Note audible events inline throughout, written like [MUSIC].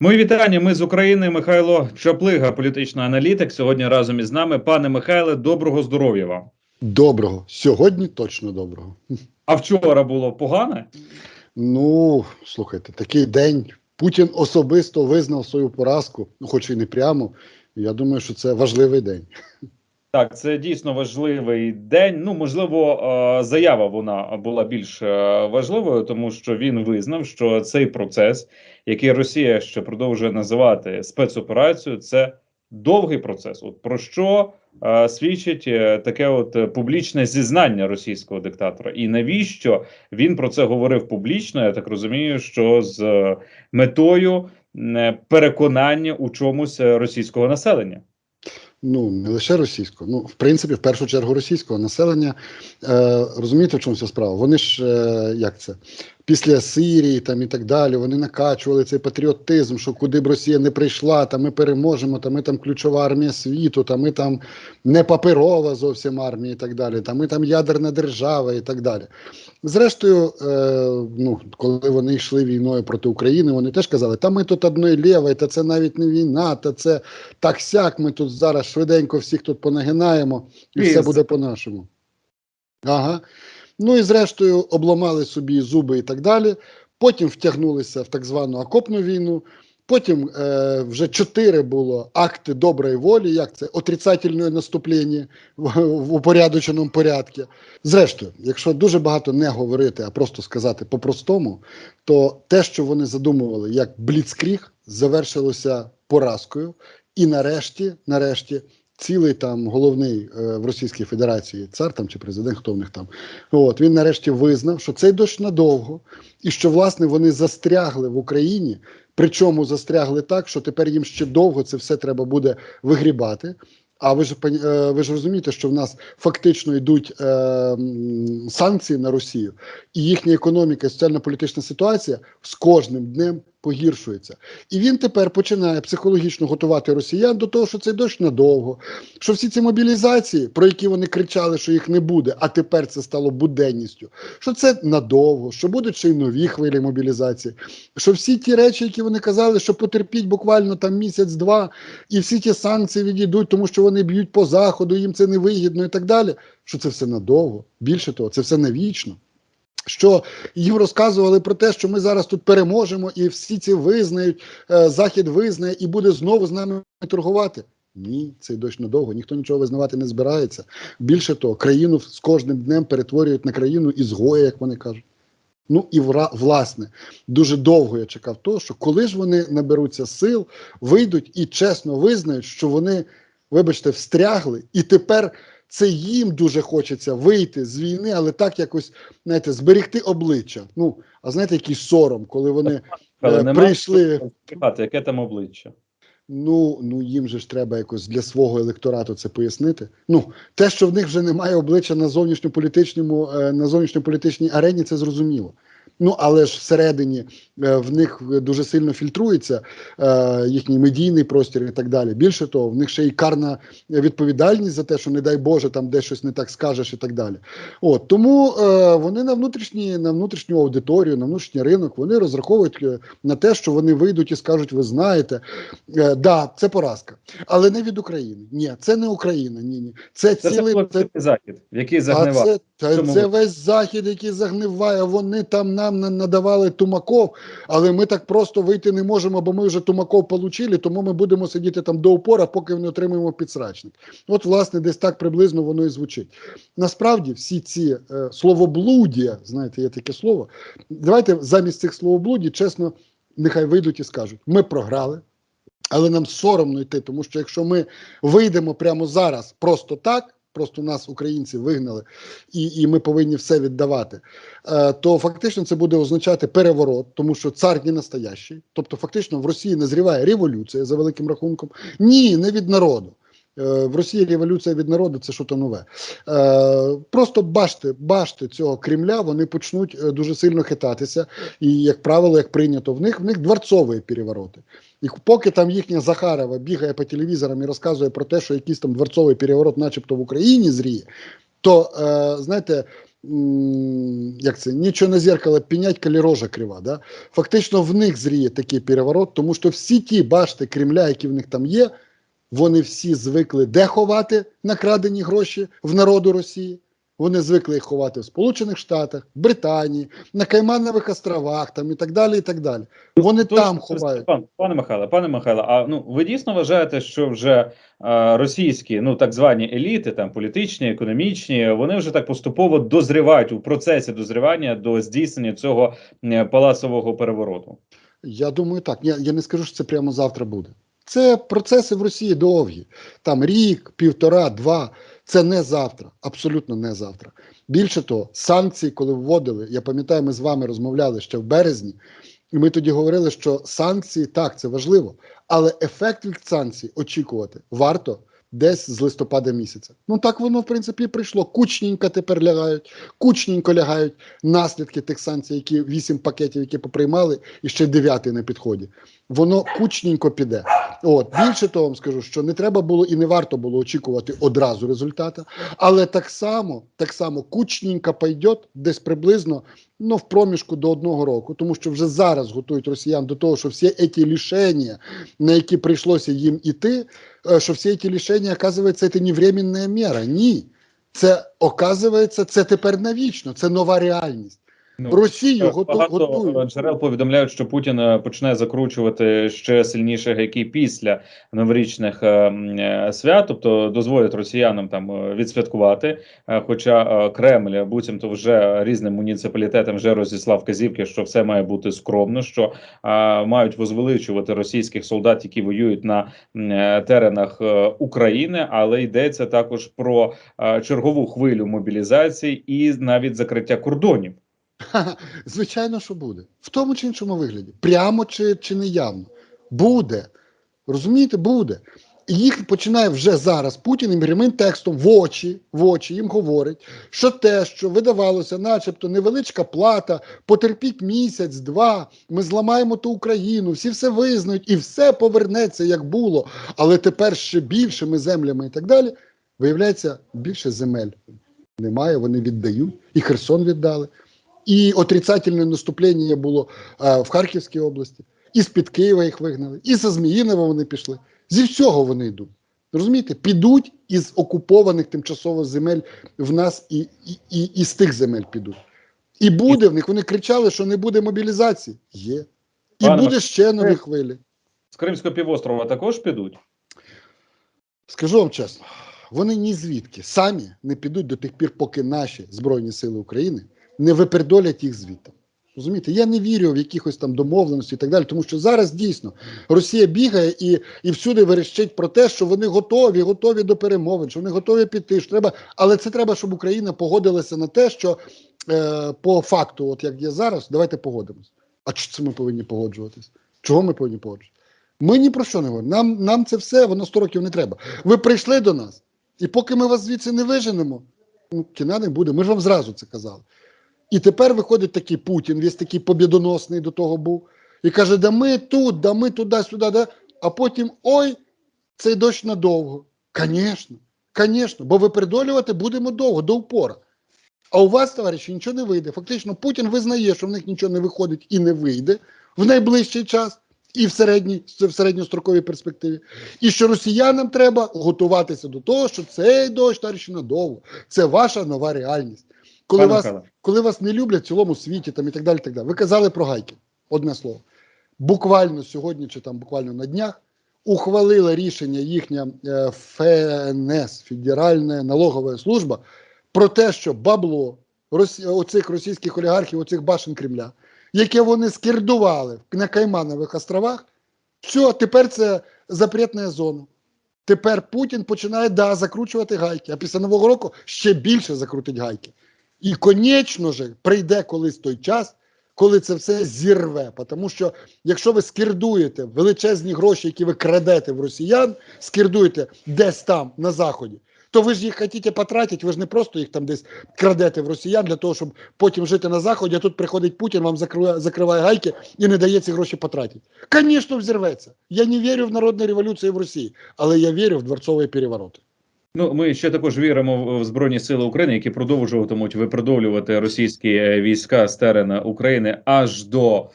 Мої вітання. Ми з України. Михайло Чаплига, політичний аналітик. Сьогодні разом із нами. Пане Михайле, доброго здоров'я вам. Доброго. Сьогодні точно доброго. А вчора було погане? Ну, слухайте, такий день. Путін особисто визнав свою поразку, ну, хоч і не прямо. Я думаю, що це важливий день. Так, це дійсно важливий день. Ну, можливо, е, заява вона була більш е, важливою, тому що він визнав, що цей процес, який Росія ще продовжує називати спецоперацією, це довгий процес. От про що е, свідчить таке от публічне зізнання російського диктатора, і навіщо він про це говорив публічно? Я так розумію, що з метою переконання у чомусь російського населення. Ну, не лише російського, ну, в принципі, в першу чергу російського населення. Е, розумієте, в чому ця справа? Вони ж, е, як це, після Сирії там і так далі, вони накачували цей патріотизм, що куди б Росія не прийшла, та ми переможемо, та ми там ключова армія світу, та ми там не паперова зовсім армія і так далі, та ми там ядерна держава і так далі. Зрештою, е, ну, коли вони йшли війною проти України, вони теж казали, та ми тут одної лівої, та це навіть не війна, та це так сяк, ми тут зараз швиденько всіх тут понагинаємо, і все буде по-нашому. Ага. Ну і зрештою обламали собі зуби і так далі. Потім втягнулися в так звану окопну війну. Потім е, вже чотири було акти доброї волі, як це отрицательне наступлення в, в упорядоченому порядку. Зрештою, якщо дуже багато не говорити, а просто сказати по-простому, то те, що вони задумували як бліцкріг, завершилося поразкою. І нарешті, нарешті, цілий там головний е, в Російській Федерації цар там чи президент, хто в них там, от він нарешті визнав, що цей дощ надовго, і що власне вони застрягли в Україні. Причому застрягли так, що тепер їм ще довго це все треба буде вигрібати. А ви ж е, ви ж розумієте, що в нас фактично йдуть е, санкції на Росію, і їхня економіка і соціально-політична ситуація з кожним днем погіршується. І він тепер починає психологічно готувати росіян до того, що цей дощ надовго, що всі ці мобілізації, про які вони кричали, що їх не буде, а тепер це стало буденністю, що це надовго, що будуть ще й нові хвилі мобілізації, що всі ті речі, які вони казали, що потерпіть буквально там місяць-два, і всі ті санкції відійдуть, тому що вони б'ють по заходу, їм це не вигідно і так далі. Що це все надовго. Більше того, це все навічно. Що їм розказували про те, що ми зараз тут переможемо, і всі ці визнають, е, захід визнає і буде знову з нами торгувати. Ні, цей дощ надовго, ніхто нічого визнавати не збирається. Більше того, країну з кожним днем перетворюють на країну ізгоя, як вони кажуть. Ну і вра- власне, дуже довго я чекав того, що коли ж вони наберуться сил, вийдуть і чесно визнають, що вони, вибачте, встрягли, і тепер це їм дуже хочеться вийти з війни, але так якось, знаєте, зберегти обличчя. Ну, а знаєте, який сором, коли вони Але е, прийшли. Яке там обличчя? Ну, ну їм же ж треба якось для свого електорату це пояснити. Ну, те, що в них вже немає обличчя на зовнішньополітичному, е, на зовнішньополітичній арені, це зрозуміло. Ну, але ж всередині е, в них дуже сильно фільтрується е, їхній медійний простір і так далі. Більше того, в них ще й карна відповідальність за те, що не дай Боже, там десь щось не так скажеш і так далі. От тому е, вони на внутрішні, на внутрішню аудиторію, на внутрішній ринок вони розраховують на те, що вони вийдуть і скажуть: ви знаєте, е, да, це поразка, але не від України. Ні, це не Україна. Ні, ні. Це Це, цілий це, захід, який загнивав. Та, Чому це весь захід, який загниває. Вони там нам на- надавали тумаков, але ми так просто вийти не можемо, бо ми вже тумаков получили, тому ми будемо сидіти там до упора, поки не отримаємо підсрачник. От, власне, десь так приблизно воно і звучить. Насправді, всі ці е, словоблудія, знаєте, є таке слово. Давайте замість цих словоблудій, чесно, нехай вийдуть і скажуть: ми програли. Але нам соромно йти, тому що якщо ми вийдемо прямо зараз просто так, просто нас українці вигнали, і, і ми повинні все віддавати, е, то фактично це буде означати переворот, тому що цар не настоящий. Тобто, фактично в Росії назріває революція за великим рахунком. Ні, не від народу. Е, В Росії революція від народу це щось нове. Е, Просто бачте, бачте цього Кремля, вони почнуть дуже сильно хитатися. І, як правило, як прийнято в них, в них дворцові перевороти. І поки там їхня Захарова бігає по телевізорам і розказує про те, що якийсь там дворцовий переворот, начебто в Україні зріє, то е, знаєте, як це, нічого на зеркало пінять, коли рожа крива. Да? Фактично в них зріє такий переворот, тому що всі ті башти Кремля, які в них там є, вони всі звикли де ховати накрадені гроші в народу Росії. Вони звикли їх ховати в Сполучених Штатах, Британії, на Кайманових островах там і так далі. і так далі. Вони Тож, там ховають. Пан, пане Михайле, пане Михайле, а ну ви дійсно вважаєте, що вже е, російські, ну так звані еліти, там політичні, економічні, вони вже так поступово дозрівають у процесі дозрівання до здійснення цього е, палацового перевороту? Я думаю, так. Я, я не скажу, що це прямо завтра буде. Це процеси в Росії довгі. Там рік, півтора, два. Це не завтра, абсолютно не завтра. Більше того, санкції, коли вводили, я пам'ятаю, ми з вами розмовляли ще в березні, і ми тоді говорили, що санкції так, це важливо, але ефект від санкцій очікувати варто десь з листопада місяця. Ну так воно в принципі прийшло. Кучненько тепер лягають, кучненько лягають наслідки тих санкцій, які вісім пакетів, які поприймали, і ще дев'ятий на підході. Воно кучненько піде. От більше того, вам скажу, що не треба було і не варто було очікувати одразу результата, але так само, так само кучненько пойде десь приблизно ну, в проміжку до одного року, тому що вже зараз готують росіян до того, що всі ці лишення, на які прийшлося їм іти, е, що всі ці лишення, оказується, це не временна мера. Ні. Це оказується, це тепер навічно, це нова реальність. Ну, Росію е, багато готують. джерел повідомляють, що Путін е, почне закручувати ще сильніше гайки після новорічних е, свят, тобто дозволять росіянам там відсвяткувати. Е, Хоча е, Кремль буцімто вже різним муніципалітетам вже розіслав казівки, що все має бути скромно, що е, мають возвеличувати російських солдат, які воюють на е, теренах е, України, але йдеться також про е, чергову хвилю мобілізації і навіть закриття кордонів. [LAUGHS] Звичайно, що буде. В тому чи іншому вигляді. Прямо чи, чи не явно. Буде. Розумієте, буде. І їх починає вже зараз Путін їм прямим текстом в очі, в очі їм говорить, що те, що видавалося, начебто невеличка плата, потерпіть місяць, два, ми зламаємо ту Україну, всі все визнають, і все повернеться, як було. Але тепер ще більшими землями і так далі. Виявляється, більше земель немає, вони віддають, і Херсон віддали. І отрицательне наступлення було е, в Харківській області, і з-під Києва їх вигнали, і зі Зміїнова вони пішли. Зі всього вони йдуть. Розумієте, підуть із окупованих тимчасово земель в нас і, і, і, і з тих земель підуть. І буде в них. Вони кричали, що не буде мобілізації. Є. І Пане буде ще нові хвилі. З Кримського півострова також підуть. Скажу вам чесно, вони ні звідки самі не підуть до тих пір, поки наші Збройні Сили України не випердолять їх звідти. Розумієте, я не вірю в якихось там домовленості і так далі, тому що зараз дійсно Росія бігає і, і всюди верещить про те, що вони готові, готові до перемовин, що вони готові піти. Що треба, але це треба, щоб Україна погодилася на те, що е, по факту, от як є зараз, давайте погодимось. А чому це ми повинні погоджуватись? Чого ми повинні погоджуватися? Ми ні про що не говоримо. Нам, нам це все, воно 100 років не треба. Ви прийшли до нас, і поки ми вас звідси не виженемо, ну, кіна не буде. Ми ж вам зразу це казали. І тепер виходить такий Путін, весь такий побідоносний до того був, і каже: да ми тут, да ми туди-сюди, да. а потім ой, цей дощ надовго. Звісно, звісно, бо випередолювати будемо довго, до упора. А у вас, товариші, нічого не вийде. Фактично, Путін визнає, що в них нічого не виходить і не вийде в найближчий час, і в середній в середньостроковій перспективі. І що росіянам треба готуватися до того, що цей дощ, товариші, надовго. Це ваша нова реальність. Коли Пане вас Михайле. Коли вас не люблять в цілому світі там і так далі. так далі. Ви казали про гайки. Одне слово. Буквально сьогодні, чи там буквально на днях, ухвалила рішення їхня е, ФНС, Федеральна налогова служба, про те, що бабло оцих російських олігархів, оцих башен Кремля, яке вони скердували на Кайманових островах, все, тепер це запретна зона. Тепер Путін починає да, закручувати гайки, а після Нового року ще більше закрутить гайки. І, конечно же, прийде колись той час, коли це все зірве. Тому що якщо ви скердуєте величезні гроші, які ви крадете в росіян, скердуєте десь там на заході, то ви ж їх хочете потратити, ви ж не просто їх там десь крадете в росіян для того, щоб потім жити на заході, а тут приходить Путін, вам закриває, закриває гайки і не дає ці гроші потратити. Звісно, взірветься. Я не вірю в народну революцію в Росії, але я вірю в дворцові перевороти. Ну, ми ще також віримо в- Збройні Сили України, які продовжуватимуть випродовлювати російські е, війська з терена України аж до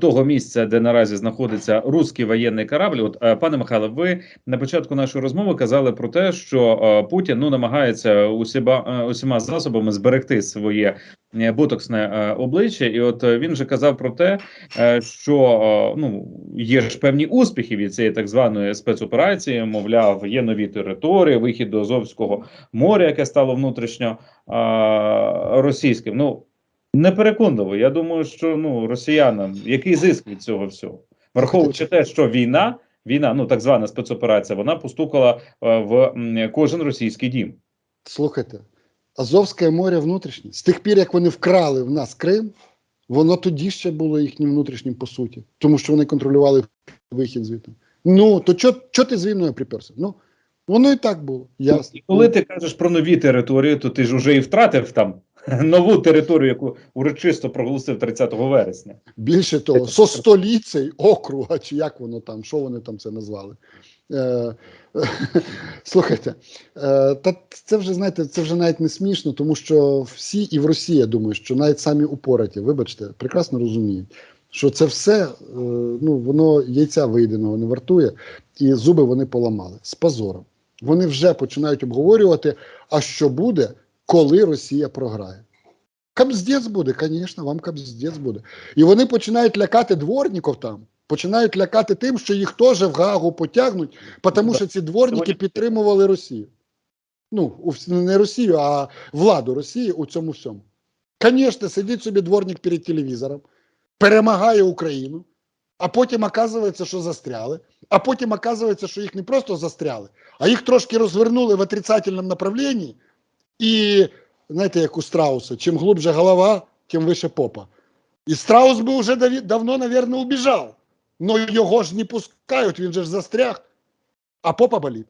того місця, де наразі знаходиться руський воєнний корабль. От е, пане Михайле, ви на початку нашої розмови казали про те, що е, Путін ну намагається усіма, е, усіма засобами зберегти своє ботоксне обличчя, і от він же казав про те, що ну є ж певні успіхи від цієї так званої спецоперації. Мовляв, є нові території, вихід до Азовського моря, яке стало внутрішньо російським. Ну непереконливо. Я думаю, що ну росіянам який зиск від цього всього, враховуючи те, що війна, війна, ну так звана спецоперація, вона постукала е, в кожен російський дім. Слухайте, Азовське море внутрішнє. З тих пір, як вони вкрали в нас Крим, воно тоді ще було їхнім внутрішнім по суті, тому що вони контролювали вихід звідти. Ну, то чого ти з війною приперся? Ну, воно і так було. Ясно. І коли ти кажеш про нові території, то ти ж уже і втратив там [LAUGHS] нову територію, яку урочисто проголосив 30 вересня. Більше того, со століцей округа, чи як воно там, що вони там це назвали. Е, [LAUGHS] слухайте, е, та це вже знаєте, це вже навіть не смішно, тому що всі і в Росії, я думаю, що навіть самі упораті, вибачте, прекрасно розуміють, що це все е, ну, воно яйця вийденого не вартує, і зуби вони поламали з позором. Вони вже починають обговорювати, а що буде, коли Росія програє. Капздець буде, звісно, вам капздець буде. І вони починають лякати дворників там, починають лякати тим, що їх теж в Гагу потягнуть, тому що ці дворники підтримували Росію. Ну, не Росію, а владу Росії у цьому всьому. Звісно, сидить собі дворник перед телевізором, перемагає Україну, а потім оказується, що застряли. А потім оказується, що їх не просто застряли, а їх трошки розвернули в отрицательному направленні. І знаєте, як у страуса, чим глубже голова, тим вище попа. І страус би вже давно, напевно, убіжав. Но його ж не пускають, він же ж застряг, а попа болить.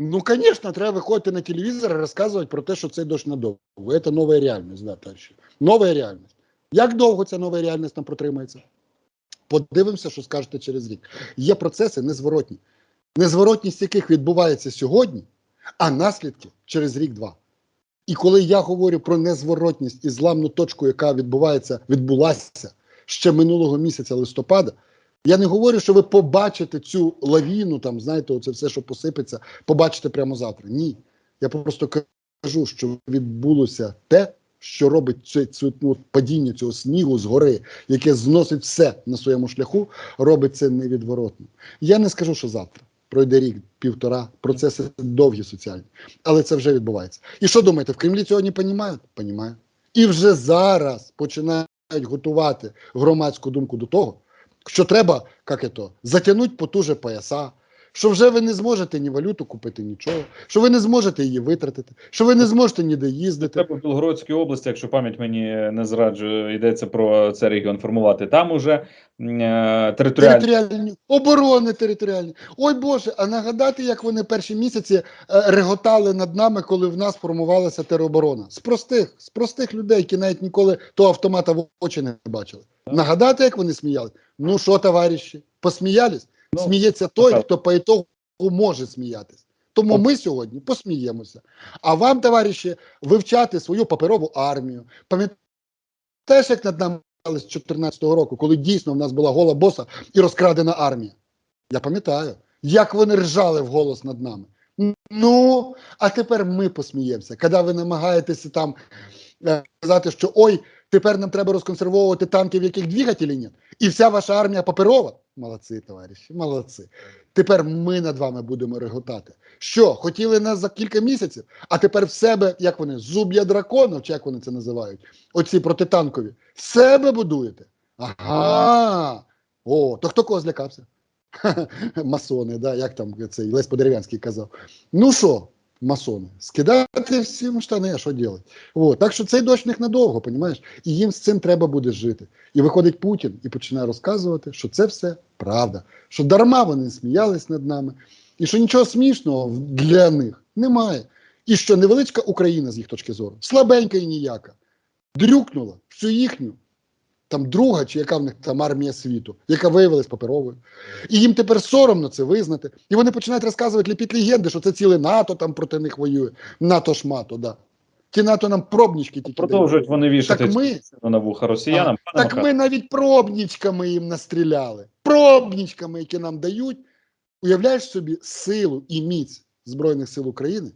Ну, звісно, треба виходити на телевізор і розказувати про те, що це дощ надовго. Це нова реальність, да, товариші. Нова реальність. Як довго ця нова реальність там протримається? Подивимося, що скажете через рік. Є процеси незворотні, незворотність яких відбувається сьогодні, а наслідки через рік-два. І коли я говорю про незворотність і зламну точку, яка відбувається, відбулася ще минулого місяця листопада, я не говорю, що ви побачите цю лавіну, там, знаєте, оце все, що посипеться, побачите прямо завтра. Ні. Я просто кажу, що відбулося те, що робить це, це ну, падіння цього снігу з гори, яке зносить все на своєму шляху, робить це невідворотно. Я не скажу, що завтра. Пройде рік, півтора, процеси довгі соціальні, але це вже відбувається. І що думаєте, в Кремлі цього не понімають? Понімають. І вже зараз починають готувати громадську думку до того, що треба, як це, затягнути потуже пояса, що вже ви не зможете ні валюту купити, нічого, що ви не зможете її витратити, що ви не зможете ніде їздити. Треба в Білгородській області, якщо пам'ять мені не зраджує, йдеться про цей регіон формувати. Там уже е, територіальні Територіальні оборони територіальні. Ой Боже, а нагадати, як вони перші місяці е, реготали над нами, коли в нас формувалася тероборона. З простих, з простих людей, які навіть ніколи того автомата в очі не бачили. Нагадати, як вони сміялись? Ну що, товариші, посміялись? Ну, Сміється той, так. хто по ітогу може сміятись. Тому ми сьогодні посміємося. А вам, товариші, вивчати свою паперову армію. Пам'ятаєш, як над нами з 2014 року, коли дійсно в нас була гола боса і розкрадена армія. Я пам'ятаю, як вони ржали вголос над нами. Ну, а тепер ми посміємося. Коли ви намагаєтеся там е, сказати, що ой, тепер нам треба розконсервовувати танки, в яких двигателі нет, і вся ваша армія паперова. Молодці, товариші, молодці. Тепер ми над вами будемо реготати. Що, хотіли нас за кілька місяців, а тепер в себе, як вони, зуб'я драконів, чи як вони це називають, оці протитанкові, в себе будуєте? Ага. О, то хто кого злякався? [LAUGHS] Масони, да, як там цей Лесь Подерев'янський казав. Ну що, масони, скидати всім штани, а що робити? Так що цей дощ в них надовго, понімаєш? І їм з цим треба буде жити. І виходить Путін і починає розказувати, що це все правда, що дарма вони сміялись над нами, і що нічого смішного для них немає. І що невеличка Україна з їх точки зору, слабенька і ніяка, дрюкнула всю їхню там друга, чи яка в них там армія світу, яка виявилась паперовою. І їм тепер соромно це визнати. І вони починають розказувати ліпіть легенди, що це ціле НАТО там проти них воює. НАТО шмато, да. Ті НАТО нам пробнічки тільки Продовжують дають. вони вішати Так ми- на вуха росіянам. А, так Михайло, ми навіть пробнічками їм настріляли. Пробнічками, які нам дають. Уявляєш собі силу і міць Збройних сил України?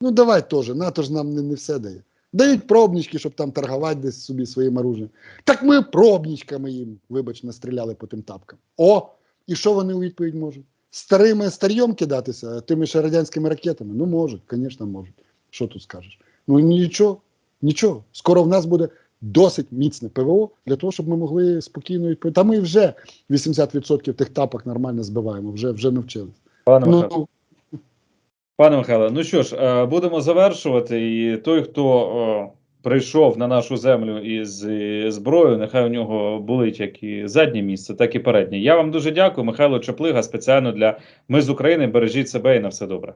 Ну давай теж, НАТО ж нам не, не все дає. Дають пробнічки, щоб там торгувати десь собі своїм оружием. Так ми пробнічками їм, вибач, настріляли по тим тапкам. О! І що вони у відповідь можуть? Старими старьом кидатися, тими ще радянськими ракетами? Ну можуть, звісно, можуть. Що тут скажеш? Ну нічого, нічого. Скоро в нас буде досить міцне ПВО для того, щоб ми могли спокійно відповідати. Та ми вже 80% тих тапок нормально збиваємо, вже, вже навчились. пане Михайло. Ну, Пане Михайле, ну що ж, е, будемо завершувати. І той, хто е, прийшов на нашу землю із е, зброєю, нехай у нього болить як і заднє місце, так і переднє. Я вам дуже дякую. Михайло Чаплига спеціально для Ми з України. Бережіть себе і на все добре.